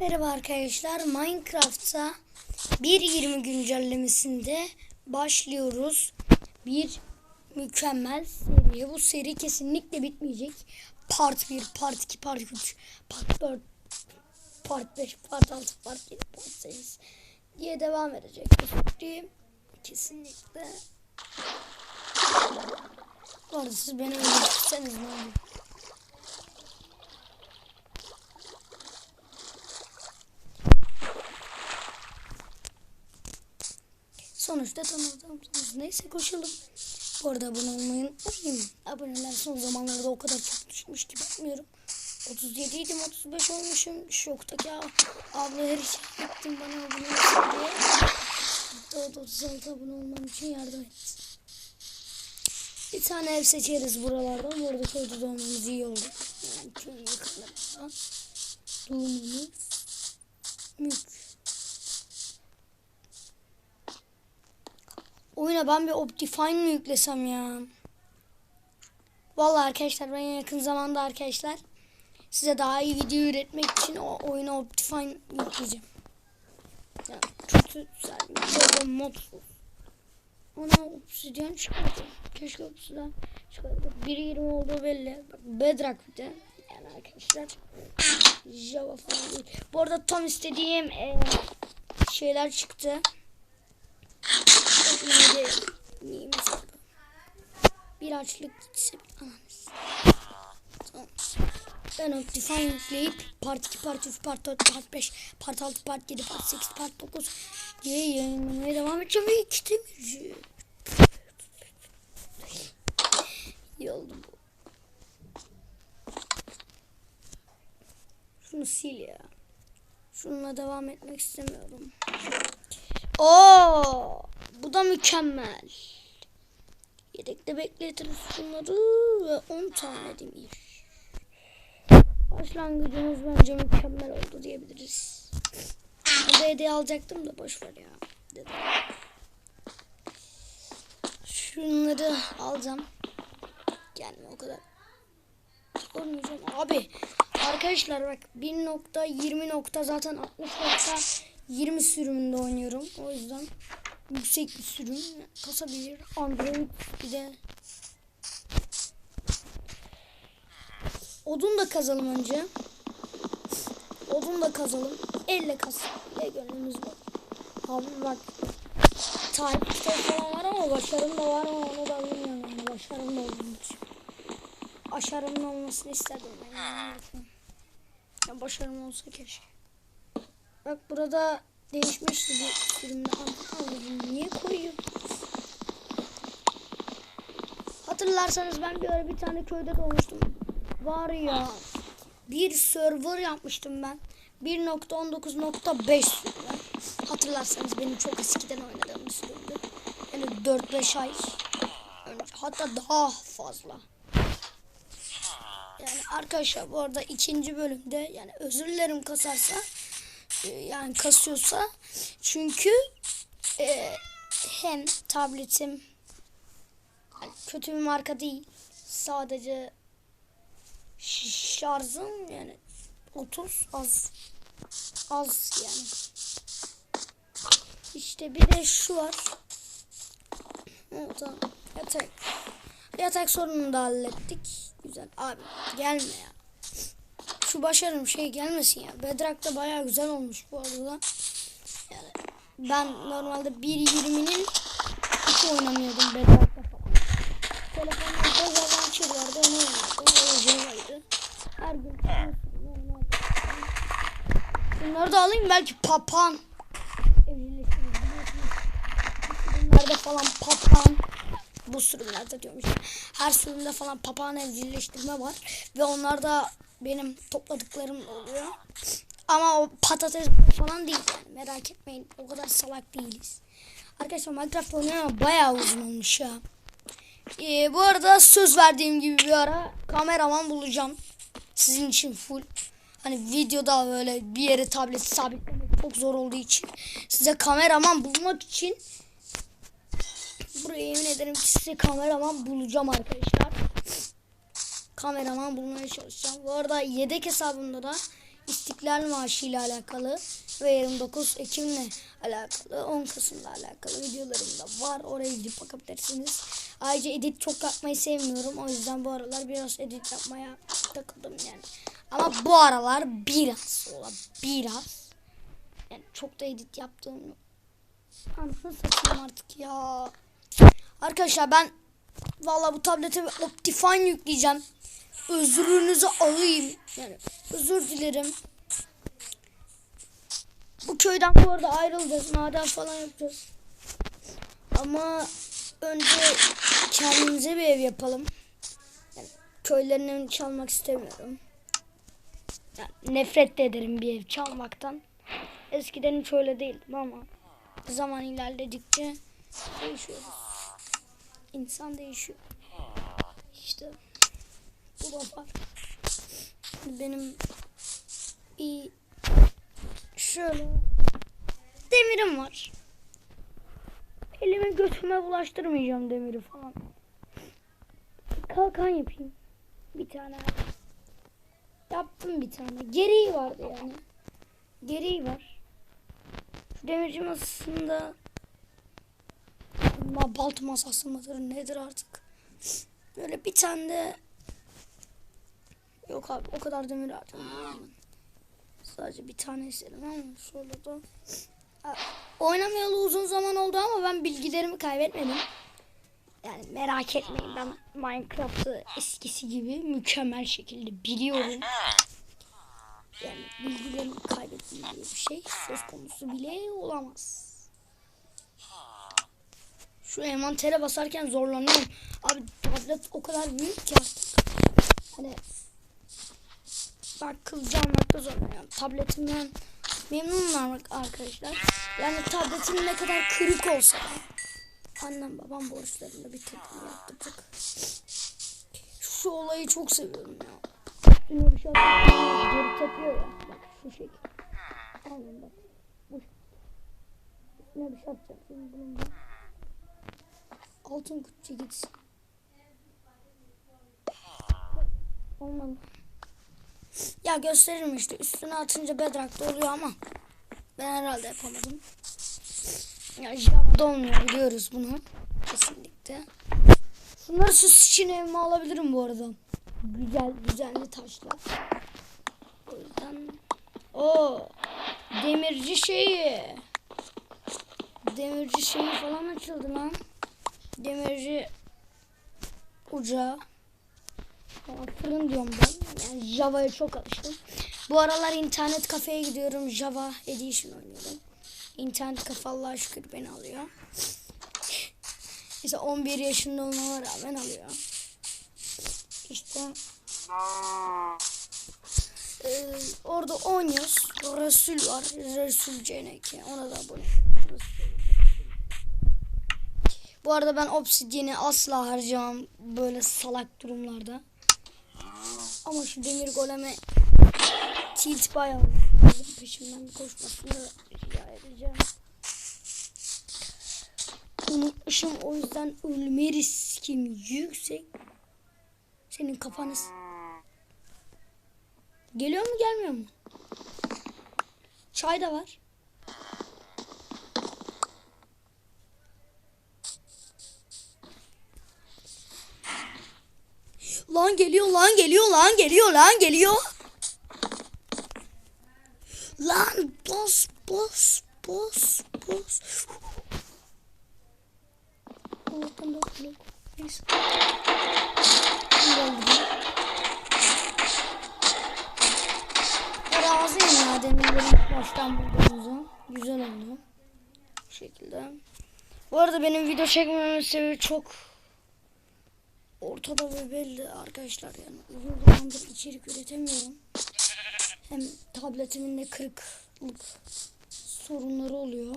Merhaba arkadaşlar. Minecraft'ta 1.20 güncellemesinde başlıyoruz. Bir mükemmel seri. Bu seri kesinlikle bitmeyecek. Part 1, Part 2, Part 3, Part 4, Part 5, Part 6, Part 7, Part 8 diye devam edecek. Kesinlikle Bu arada siz beni öldürürseniz ne olur? Sonuçta tanıdığımız neyse koşalım. Bu arada abone olmayı unutmayın. Aboneler son zamanlarda o kadar çok düşmüş ki bakmıyorum. 37 idim 35 olmuşum. Şoktaki ab abla her şey ettim bana abone olsun diye. Hatta o da 36 abone olmam için yardım et. Bir tane ev seçeriz buralardan. Bu arada köyde doğmamız iyi oldu. Yani köy yakınlarından. Doğumumuz mük. Oyuna ben bir Optifine mi yüklesem ya? Vallahi arkadaşlar ben yakın zamanda arkadaşlar size daha iyi video üretmek için o oyuna Optifine yükleyeceğim. Yani kötü güzel böyle modsuz. Ona obsidyen çıkardı. Keşke obsidyen çıkardı. 1.20 olduğu belli. Bak Bedrock bir de. Yani arkadaşlar Java falan değil. Bu arada tam istediğim e, şeyler çıktı. Neydi? Neymiş bu? Bir açlık gitse bir ananız. Tamam. Ben Optifine yükleyip Part 2, Part 3, Part 4, Part 5, Part 6, Part 7, Part 8, Part 9 diye yayınlamaya devam edeceğim ve iki demirci. İyi oldu bu. Şunu sil ya. Şununla devam etmek istemiyorum. Oo, da mükemmel. Yedekte bekletiriz şunları ve 10 tane demir. Başlangıcımız bence mükemmel oldu diyebiliriz. De hediye alacaktım da boş ver ya. Dedim. Şunları alacağım. Gelme o kadar. Olmayacağım. Abi arkadaşlar bak 1.20 nokta zaten 60 nokta 20 sürümünde oynuyorum. O yüzden yüksek bir sürüm kasabilir. Android bir de Odun da kazalım önce. Odun da kazalım. Elle kaz. Ne gönlümüz var. Abi bak. Takipte falan var ama başarım da var ama onu da bilmiyorum. Başarım da olmuş. Başarımın olmasını isterdim ben. Yani. Ya başarım olsa keşke. Bak burada değişmişti bir sürümde. Allah'ım niye koyuyor? Hatırlarsanız ben bir ara bir tane köyde doğmuştum. Var ya bir server yapmıştım ben. 1.19.5 sürümde. Hatırlarsanız benim çok eskiden oynadığım bir sürümdü. Yani 4-5 ay önce. Hatta daha fazla. Yani arkadaşlar bu arada ikinci bölümde yani özür dilerim kasarsa yani kasıyorsa. Çünkü e, hem tabletim yani kötü bir marka değil. Sadece şarjım yani 30 az az yani. İşte bir de şu var. O da yatak yatak sorununu da hallettik. Güzel. Abi gelme ya şu başarım şey gelmesin ya. Bedrock'ta bayağı güzel olmuş bu arada. Yani ben normalde 1.20'nin hiç oynamıyordum Bedrock'ta falan. Telefonumda Zavançır vardı onu oynuyordum. Öyle Her gün Bunları da alayım belki papan. Evcilleştiririz biliyorsunuz. Bu Sürümlerde falan papan. Bu sürümlerde diyormuş. Her sürümde falan papağan evcilleştirme var. Ve onlar da benim topladıklarım oluyor. Ama o patates falan değil yani merak etmeyin o kadar salak değiliz. Arkadaşlar Minecraft oynamaya bayağı uzun olmuş ya. Ee, bu arada söz verdiğim gibi bir ara kameraman bulacağım. Sizin için full. Hani videoda böyle bir yere tableti sabitlemek çok zor olduğu için size kameraman bulmak için buraya yemin ederim size kameraman bulacağım arkadaşlar kameraman bulmaya çalışacağım. Bu arada yedek hesabımda da İstiklal Marşı ile alakalı ve 29 Ekim'le alakalı 10 Kasım'la alakalı videolarım da var. Oraya gidip bakabilirsiniz. Ayrıca edit çok yapmayı sevmiyorum. O yüzden bu aralar biraz edit yapmaya takıldım yani. Ama bu aralar biraz ola biraz. Yani çok da edit yaptığım yok. Anasını satayım artık ya. Arkadaşlar ben Vallahi bu tablete bir Optifine yükleyeceğim. Özrünüzü alayım. Yani özür dilerim. Bu köyden bu arada ayrılacağız. Maden falan yapacağız. Ama önce kendimize bir ev yapalım. Yani köylerin evini çalmak istemiyorum. Yani nefret de ederim bir ev çalmaktan. Eskiden hiç öyle değildim ama zaman ilerledikçe değişiyoruz. İnsan değişiyor. İşte bu da var. Benim bir şöyle demirim var. Elime götüme bulaştırmayacağım demiri falan. Kalkan yapayım. Bir tane. Yaptım bir tane. Gereği vardı yani. Gereği var. Şu demirci masasında Ma baltı masası mıdır nedir artık. Böyle bir tane de yok abi o kadar demir harcamıyorum. Sadece bir tane istedim ama sonra da oynamayalı uzun zaman oldu ama ben bilgilerimi kaybetmedim. Yani merak etmeyin ben Minecraft'ı eskisi gibi mükemmel şekilde biliyorum. Yani bilgilerimi kaybetmem diye bir şey söz konusu bile olamaz. Şu envantere basarken zorlanıyorum. Abi tablet o kadar büyük ki artık. Hani bak kılıcı almakta zorlanıyorum. Tabletimden memnunum arkadaşlar. Yani tabletim ne kadar kırık olsa annem babam borçlarını bitirdim yaptırdık. Şu olayı çok seviyorum ya. Üstüne bir şey atıyor, geri tepiyor ya. Bak şu şekil. Aynen bak. Bu. Üstüne bir şey atacağım şimdi bunun da. Altın kutucu gitsin. Olmadı. Ya gösteririm işte. Üstüne atınca bedrock'ta oluyor ama ben herhalde yapamadım. Ya Java'da olmuyor biliyoruz bunu. Kesinlikle. Bunları süs için evime alabilirim bu arada. Güzel güzelli taşlar. O yüzden o demirci şeyi demirci şeyi falan açıldı lan. Demirci ocağı. Fırın diyorum ben. Yani Java'ya çok alıştım. Bu aralar internet kafeye gidiyorum. Java Edition oynuyorum. İnternet kafe Allah'a şükür beni alıyor. İşte 11 yaşında olmama rağmen alıyor. İşte ee, orada oynuyoruz. Resul var. Resul CNK. Ona da abone. Bu arada ben obsidyeni asla harcamam böyle salak durumlarda. Ama şu demir goleme tilt bayağı. Peşimden koşmasını rica edeceğim. Unutmuşum o yüzden ölme riskim yüksek. Senin kafanız. Geliyor mu gelmiyor mu? Çay da var. Lan geliyor lan geliyor lan geliyor lan geliyor. Lan bas bas bas bas. Allah'tan da. Neyse. Razıyım ya demirlerin baştan bulduğumuza. Güzel oldu. Bu şekilde. Bu arada benim video çekmememin sebebi çok ortada ve belli arkadaşlar yani uzun zamandır içerik üretemiyorum. Hem tabletimin de kırıklık sorunları oluyor.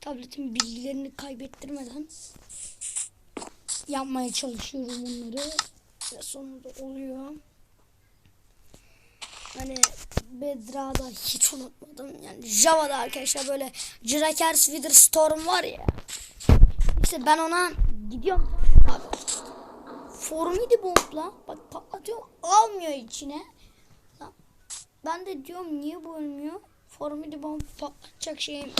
Tabletin bilgilerini kaybettirmeden yapmaya çalışıyorum bunları ve sonunda oluyor. Hani Bedra'da hiç unutmadım. Yani Java'da arkadaşlar böyle Jirackers Wither Storm var ya. İşte ben ona gidiyorum. Abi Formidi bombla bak patlatıyor almıyor içine. Ben de diyorum niye bu ölmüyor? Formülü bomba patlatacak şeyim.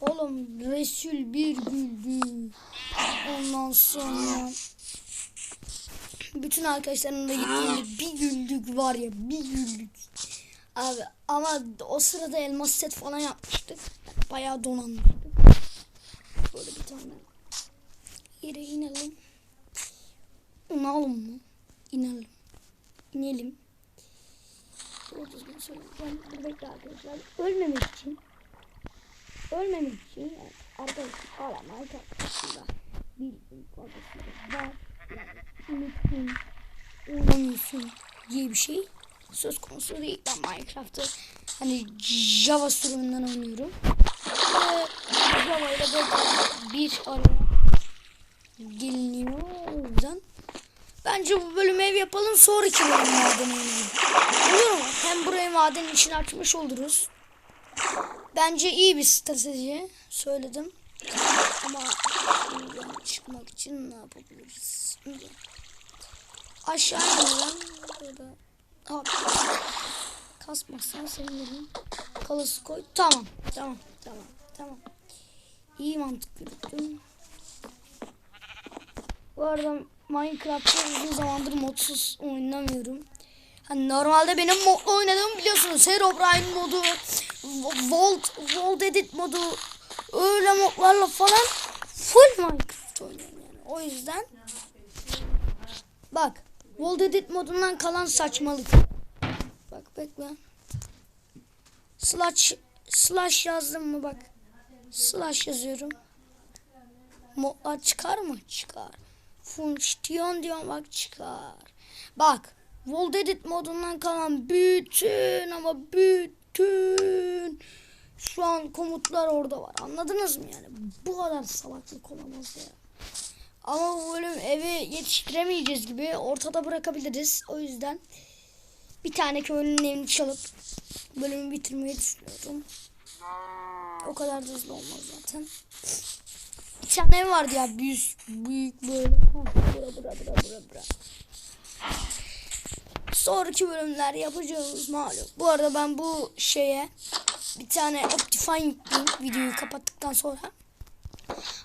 Oğlum Resul bir güldü. Ondan sonra bütün arkadaşlarımla gittiğimde bir güldük var ya bir güldük. Abi ama o sırada elmas set falan yapmıştık. Bayağı donanmıştık. Böyle bir tane yere inelim. İnelim mı? İnelim. İnelim. Şöyle düzgün söyleyeceğim. Dur bekle arkadaşlar. Ölmemek için ölmemek için yani arkadaşlar aramak aslında bildiğim fazlasıyla var. Yani unutun, oynamıyorsun diye bir şey söz konusu değil. Ben Minecraft'ı hani Java sürümünden oynuyorum. Ve Java ile böyle bir araya geliniyor. Bence bu bölümü ev yapalım sonraki bölümlerden oynayalım. Olur mu? Hem burayı madenin içine açmış oluruz. Bence iyi bir strateji söyledim. Ama çıkmak için ne yapabiliriz? Aşağı inelim. Burada Hop. Kasmazsan sevinirim. Kalası koy. Tamam. Tamam. Tamam. Tamam. İyi mantık yürüttüm. Bu arada Minecraft'ta uzun zamandır modsuz oynamıyorum. Hani normalde benim modlu oynadığımı biliyorsunuz. Herobrine modu, Volt, Volt Edit modu, öyle modlarla falan full Minecraft oynuyorum yani. O yüzden bak Volt Edit modundan kalan saçmalık. Bak bekle. Slash slash yazdım mı bak. Slash yazıyorum. Modlar çıkar mı? Çıkar. Funksiyon diyorum bak çıkar. Bak. Volt Edit modundan kalan bütün ama bütün şu an komutlar orada var. Anladınız mı yani? Bu kadar salaklık olamaz ya. Ama bu bölüm evi yetiştiremeyeceğiz gibi ortada bırakabiliriz. O yüzden bir tane köylünün evini çalıp bölümü bitirmeyi düşünüyorum. O kadar da hızlı olmaz zaten. Bir tane vardı ya büyük büyük böyle. Bura bura bura bura bura. Sonraki bölümler yapacağız malum. Bu arada ben bu şeye bir tane Optifine videoyu kapattıktan sonra.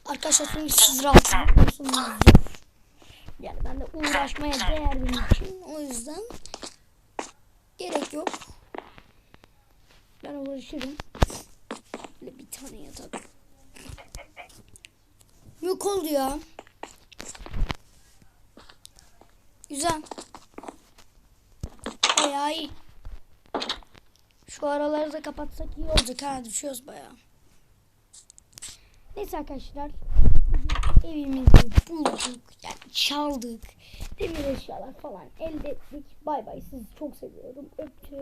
Arkadaşlar çünkü siz rahatsız etmiyorsunuz. Yani ben de uğraşmaya değer için. O yüzden gerek yok. Ben uğraşırım. Bir tane yatak. Yok oldu ya. Güzel. Bayağı iyi. Şu araları da kapatsak iyi olacak ha düşüyoruz bayağı. Neyse arkadaşlar. Evimizi bulduk. Yani çaldık. Demir eşyalar falan elde ettik. Bay bay sizi çok seviyorum. Öptüm.